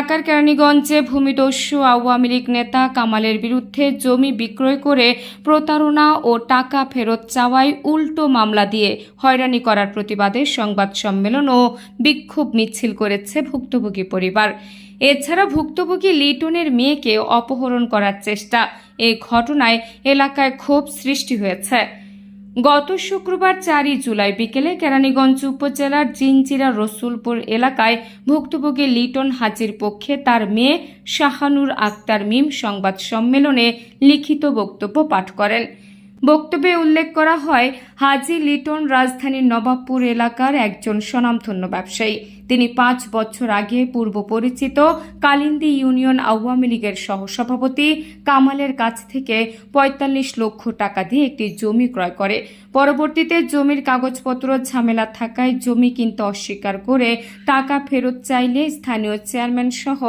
ঢাকার কেরানীগঞ্জে ভূমিদস্যু আওয়ামী লীগ নেতা কামালের বিরুদ্ধে জমি বিক্রয় করে প্রতারণা ও টাকা ফেরত চাওয়ায় উল্টো মামলা দিয়ে হয়রানি করার প্রতিবাদে সংবাদ সম্মেলন ও বিক্ষোভ মিছিল করেছে ভুক্তভোগী পরিবার। এছাড়া ভুক্তভোগী লিটনের মেয়েকে অপহরণ করার চেষ্টা। এই ঘটনায় এলাকায় ক্ষোভ সৃষ্টি হয়েছে। গত শুক্রবার চারই জুলাই বিকেলে কেরানীগঞ্জ উপজেলার জিনজিরা রসুলপুর এলাকায় ভুক্তভোগী লিটন হাজির পক্ষে তার মেয়ে শাহানুর আক্তার মিম সংবাদ সম্মেলনে লিখিত বক্তব্য পাঠ করেন। বক্তব্যে উল্লেখ করা হয়, হাজি লিটন রাজধানীর নবাবপুর এলাকার একজন স্বনামধন্য ব্যবসায়ী। তিনি পাঁচ বছর আগে পূর্ব পরিচিত কালিন্দি ইউনিয়ন আওয়ামী লীগের সহসভাপতি কামালের কাছ থেকে পঁয়তাল্লিশ লক্ষ টাকা দিয়ে একটি জমি ক্রয় করে। পরবর্তীতে জমির কাগজপত্র ঝামেলা থাকায় জমি কিনতে অস্বীকার করে টাকা ফেরত চাইলে স্থানীয় চেয়ারম্যান সহ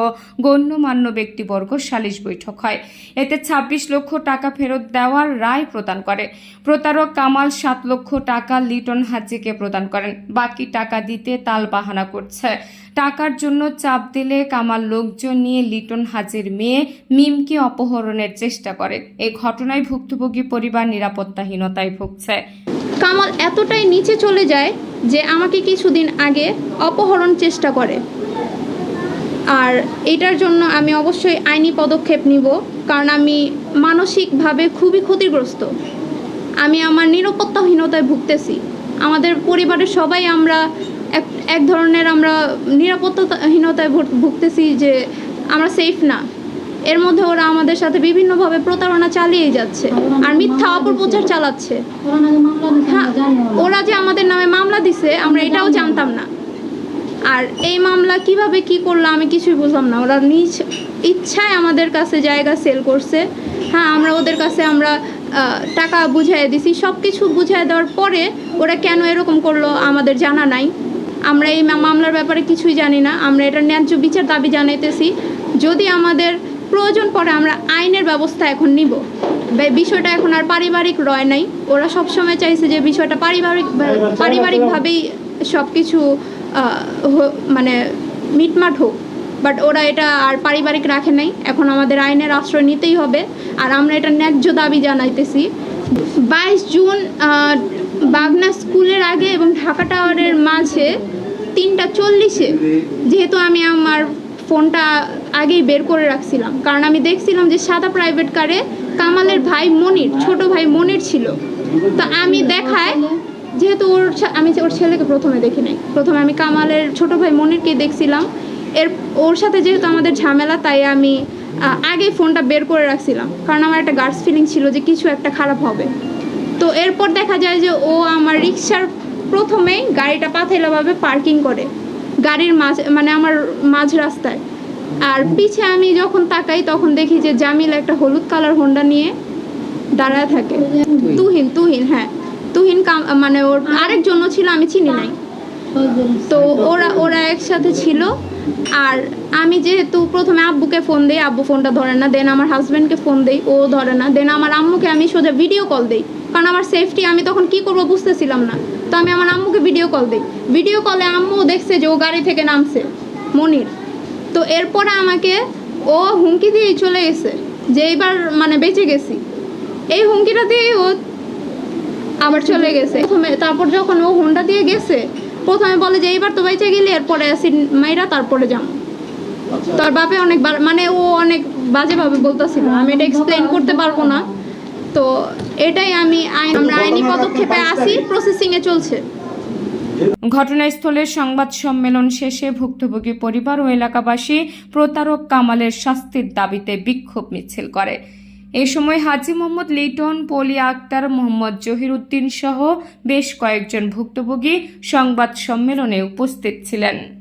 গণ্যমান্য ব্যক্তিবর্গ সালিশ বৈঠক হয়। এতে ২৬ লক্ষ টাকা ফেরত দেওয়ার রায় প্রদান করে। প্রতারক কামাল সাত লক্ষ টাকা লিটন হাজিকে প্রদান করেন। বাকি টাকা দিতে তাল বাহানা করছে। টাকার জন্য চাপ দিলে কামাল লোকজন নিয়ে লিটন হাজির মেয়ে মিমকে অপহরণের চেষ্টা করে। এই ঘটনায় ভুক্তভোগী পরিবার নিরাপত্তাহীনতায় ভুগছে। কামাল এতটাই নিচে চলে যায় যে আমাকে কিছুদিন আগে অপহরণ চেষ্টা করে। আর এটার জন্য আমি অবশ্যই আইনি পদক্ষেপ নিব। কারণ আমি মানসিকভাবে খুবই ক্ষতিগ্রস্ত। আমি আমার নিরাপত্তাহীনতায় ভুগতেছি। আমাদের পরিবারের সবাই আমরা এক এক ধরনের আমরা নিরাপত্তাহীনতায় ভুগ- ভুগতেছি যে আমরা সেফ না। এর মধ্যে ওরা আমাদের সাথে বিভিন্নভাবে প্রতারণা চালিয়ে যাচ্ছে আর মিথ্যা অপপ্রচার চালাচ্ছে। হ্যাঁ ওরা যে আমাদের নামে মামলা দিছে আমরা এটাও জানতাম না। আর এই মামলা কীভাবে কি করল আমি কিছুই বুঝলাম না। ওরা নিজ ইচ্ছায় আমাদের কাছে জায়গা সেল করছে। হ্যাঁ আমরা ওদের কাছে আমরা টাকা বুঝিয়ে দিছি। সব কিছু বুঝিয়ে দেওয়ার পরে ওরা কেন এরকম করল আমাদের জানা নাই। আমরা এই মামলার ব্যাপারে কিছুই জানি না। আমরা এটা ন্যায্য বিচার দাবি জানাইতেছি। যদি আমাদের প্রয়োজন পড়ে আমরা আইনের ব্যবস্থা এখন নিব। বিষয়টা এখন আর পারিবারিক রয় নাই। ওরা সবসময় চাইছে যে বিষয়টা পারিবারিক পারিবারিকভাবেই সব কিছু মানে মিটমাট হোক। বাট ওরা এটা আর পারিবারিক রাখে নাই। এখন আমাদের আইনের আশ্রয় নিতেই হবে। আর আমরা এটা ন্যায্য দাবি জানাইতেছি। বাইশ জুন বাগনা স্কুলের আগে এবং ঢাকা টাওয়ারের মাঝে তিনটা চল্লিশে, যেহেতু আমি আমার ফোনটা আগেই বের করে রাখছিলাম। কারণ আমি দেখছিলাম যে সাদা প্রাইভেট কারে কামালের ভাই মনির, ছোট ভাই মনির ছিল। তো আমি দেখায় যেহেতু ওর আমি ওর ছেলেকে প্রথমে দেখি নাই। প্রথমে আমি কামালের ছোট ভাই মনিরকে দেখছিলাম। এর ওর সাথে যেহেতু আমাদের ঝামেলা তাই আমি আগেই ফোনটা বের করে রাখছিলাম। কারণ আমার একটা গার্ডস ফিলিং ছিল যে কিছু একটা খারাপ হবে। তো এরপর দেখা যায় যে ও আমার রিক্সার প্রথমেই গাড়িটা পাথেলাভাবে পার্কিং করে। গাড়ির মাঝ মানে আমার মাঝ রাস্তায়। আর পিছে আমি যখন তাকাই তখন দেখি যে জামিল একটা হলুদ কালার হোন্ডা নিয়ে দাঁড়ায় থাকে। তুহিন তুহিন হ্যাঁ। তুহিন মানে ওর আরেকজনও ছিল আমি চিনি নাই। তো ওরা ওরা একসাথে ছিল। আর আমি যেহেতু প্রথমে আব্বুকে ফোন দিই আব্বু ফোনটা ধরে না দেন আমার হাজব্যান্ডকে ফোন দিই ও ধরে না। দেন আমার আম্মুকে আমি সোজা ভিডিও কল দিই। কারণ আমার সেফটি আমি তখন কি করব বুঝতেছিলাম না। তো আমি আমার আম্মুকে ভিডিও কল দিই। ভিডিও কলে আম্মু দেখছে যে ও গাড়ি থেকে নামছে মনির। তো এরপরে আমাকে ও হুমকি দিয়েই চলে গেছে যে এইবার মানে বেঁচে গেছি। এই হুমকিটা দিয়েই ও আবার চলে গেছে। প্রথমে তারপর যখন ও হুন্ডা দিয়ে গেছে প্রথমে বলে যে এইবার তো বাইচে গেলি এরপরে অ্যাসিড মাইরা তারপরে যাম। তার বাপে অনেক মানে ও অনেক বাজেভাবে বলতেছিল আমি এটা এক্সপ্লেন করতে পারব না। তো এটাই আমি আইন আমরা আইনি পদক্ষেপে আসি প্রসেসিংয়ে চলছে। ঘটনাস্থলের সংবাদ সম্মেলন শেষে ভুক্তভোগী পরিবার ও এলাকাবাসী প্রতারক কামালের শাস্তির দাবিতে বিক্ষোভ মিছিল করে। এ সময় হাজি মোহাম্মদ লিটন, পলি আক্তার মোহাম্মদ জহির উদ্দিন সহ বেশ কয়েকজন ভুক্তভোগী সংবাদ সম্মেলনে উপস্থিত ছিলেন।